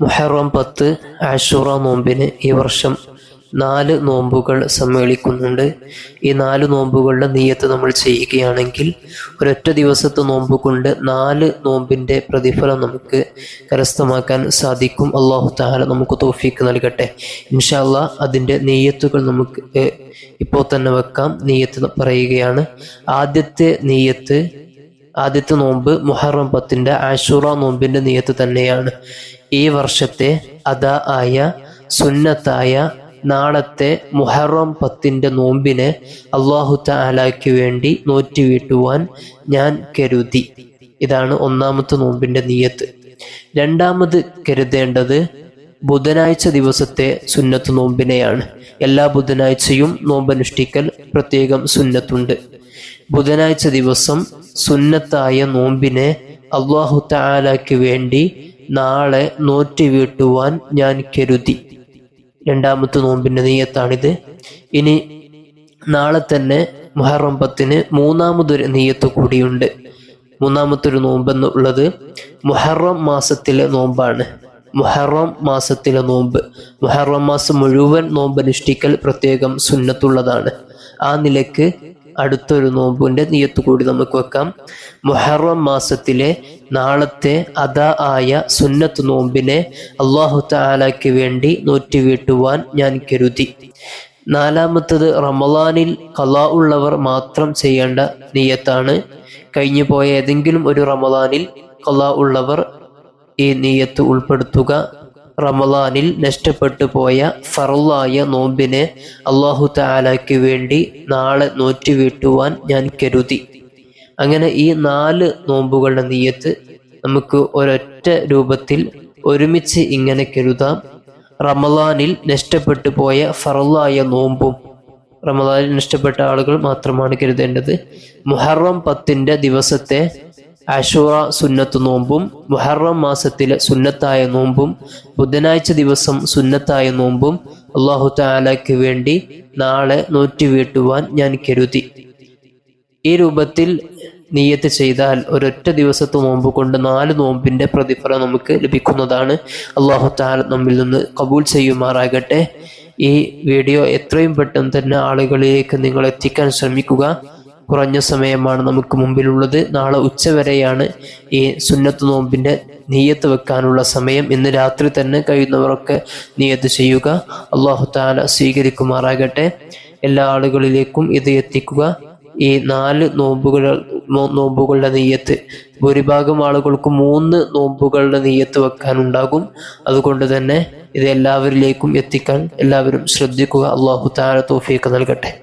മുഹറം പത്ത് ആഷുറ നോമ്പിന് ഈ വർഷം നാല് നോമ്പുകൾ സമ്മേളിക്കുന്നുണ്ട്. ഈ നാല് നോമ്പുകളുടെ നീയത്ത് നമ്മൾ ചെയ്യുകയാണെങ്കിൽ ഒരൊറ്റ ദിവസത്തെ നോമ്പ് കൊണ്ട് നാല് നോമ്പിന്റെ പ്രതിഫലം നമുക്ക് കരസ്ഥമാക്കാൻ സാധിക്കും. അള്ളാഹു താല നമുക്ക് തോഫീക്ക് നൽകട്ടെ. ഇൻഷാല്ല അതിന്റെ നീയത്തുകൾ നമുക്ക് ഇപ്പോൾ തന്നെ വെക്കാം. നീയത്ത് പറയുകയാണ് ആദ്യത്തെ നീയത്ത് ആദ്യത്തെ നോമ്പ് മുഹറം പത്തിന്റെ ആഷുറ നോമ്പിന്റെ നിയത്ത് തന്നെയാണ്. ഈ വർഷത്തെ അതാ ആയ സുന്നത്തായ നാളത്തെ മുഹറം പത്തിന്റെ നോമ്പിനെ അള്ളാഹു താലാക്ക് വേണ്ടി നോറ്റി വീട്ടുവാൻ ഞാൻ കരുതി. ഇതാണ് ഒന്നാമത്തെ നോമ്പിന്റെ നിയത്ത്. രണ്ടാമത് കരുതേണ്ടത് ബുധനാഴ്ച ദിവസത്തെ സുന്നത്ത് നോമ്പിനെയാണ്. എല്ലാ ബുധനാഴ്ചയും നോമ്പനുഷ്ഠിക്കൽ പ്രത്യേകം സുന്നത്തുണ്ട്. ബുധനാഴ്ച ദിവസം സുന്നത്തായ നോമ്പിനെ അള്ളാഹു താലാക്ക് വേണ്ടി നാളെ നോറ്റ് വീട്ടുവാൻ ഞാൻ കരുതി. രണ്ടാമത്തെ നോമ്പിന്റെ നീയത്താണിത്. ഇനി നാളെ തന്നെ മുഹറം പത്തിന് മൂന്നാമതൊരു നീയത്ത് കൂടിയുണ്ട്. മൂന്നാമത്തൊരു നോമ്പെന്നുള്ളത് മുഹറം മാസത്തിലെ നോമ്പാണ്. മുഹറം മാസത്തിലെ നോമ്പ്. മുഹറം മാസം മുഴുവൻ നോമ്പ് അനുഷ്ഠിക്കൽ പ്രത്യേകം സുന്നത്തുള്ളതാണ്. ആ നിലയ്ക്ക് അടുത്തൊരു നോമ്പിന്റെ നിയത്ത് കൂടി നമുക്ക് വെക്കാം. മുഹറം മാസത്തിലെ നാളത്തെ അദാ ആയ സുന്നത്ത് നോമ്പിനെ അള്ളാഹു താലാക്ക് വേണ്ടി നോറ്റി വീട്ടുവാൻ ഞാൻ കരുതി. നാലാമത്തത് റമലാനിൽ കലാ ഉള്ളവർ മാത്രം ചെയ്യേണ്ട നിയത്താണ് കഴിഞ്ഞു പോയ ഏതെങ്കിലും ഒരു റമലാനിൽ കലാ ഉള്ളവർ ഈ നീയത്ത് ഉൾപ്പെടുത്തുക റമലാനിൽ നഷ്ടപ്പെട്ടു പോയ ഫറുള്ളായ നോമ്പിനെ അള്ളാഹു താലാക്ക് വേണ്ടി നാളെ നോറ്റുവീട്ടുവാൻ ഞാൻ കരുതി. അങ്ങനെ ഈ നാല് നോമ്പുകളുടെ നീയത്ത് നമുക്ക് ഒരൊറ്റ രൂപത്തിൽ ഒരുമിച്ച് ഇങ്ങനെ കരുതാം. റമലാനിൽ നഷ്ടപ്പെട്ടു പോയ ഫറുള്ളായ നോമ്പും റമലാനിൽ നഷ്ടപ്പെട്ട ആളുകൾ മാത്രമാണ് കരുതേണ്ടത്. മുഹറം പത്തിന്റെ ദിവസത്തെ അഷൂറ സുന്നത്ത് നോമ്പും മുഹറം മാസത്തിലെ സുന്നത്തായ നോമ്പും ബുധനാഴ്ച ദിവസം സുന്നത്തായ നോമ്പും അള്ളാഹു താലാക്ക് വേണ്ടി നാളെ നോറ്റി വീട്ടുവാൻ ഞാൻ കരുതി. ഈ രൂപത്തിൽ നീയത്ത് ചെയ്താൽ ഒരൊറ്റ ദിവസത്തെ നോമ്പ് കൊണ്ട് നാല് നോമ്പിന്റെ പ്രതിഫലം നമുക്ക് ലഭിക്കുന്നതാണ്. അള്ളാഹു താല നമ്മിൽ നിന്ന് കബൂൽ ചെയ്യുമാറാകട്ടെ. ഈ വീഡിയോ എത്രയും പെട്ടെന്ന് തന്നെ ആളുകളിലേക്ക് നിങ്ങൾ എത്തിക്കാൻ ശ്രമിക്കുക. കുറഞ്ഞ സമയമാണ് നമുക്ക് മുമ്പിലുള്ളത്. നാളെ ഉച്ചവരെയാണ് ഈ സുന്നത്ത് നോമ്പിന്റെ നീയത്ത് വെക്കാനുള്ള സമയം. ഇന്ന് രാത്രി തന്നെ കഴിയുന്നവരൊക്കെ നീയത്ത് ചെയ്യുക. അള്ളാഹു താല സ്വീകരിക്കുമാറാകട്ടെ. എല്ലാ ആളുകളിലേക്കും ഇത് എത്തിക്കുക. ഈ നാല് നോമ്പുകൾ നോമ്പുകളുടെ നെയ്യത്ത് ഭൂരിഭാഗം ആളുകൾക്ക് മൂന്ന് നോമ്പുകളുടെ നെയ്യത്ത് വെക്കാനുണ്ടാകും. അതുകൊണ്ട് തന്നെ ഇത് എല്ലാവരിലേക്കും എത്തിക്കാൻ എല്ലാവരും ശ്രദ്ധിക്കുക. അള്ളാഹു താല തോഫിയൊക്കെ നൽകട്ടെ.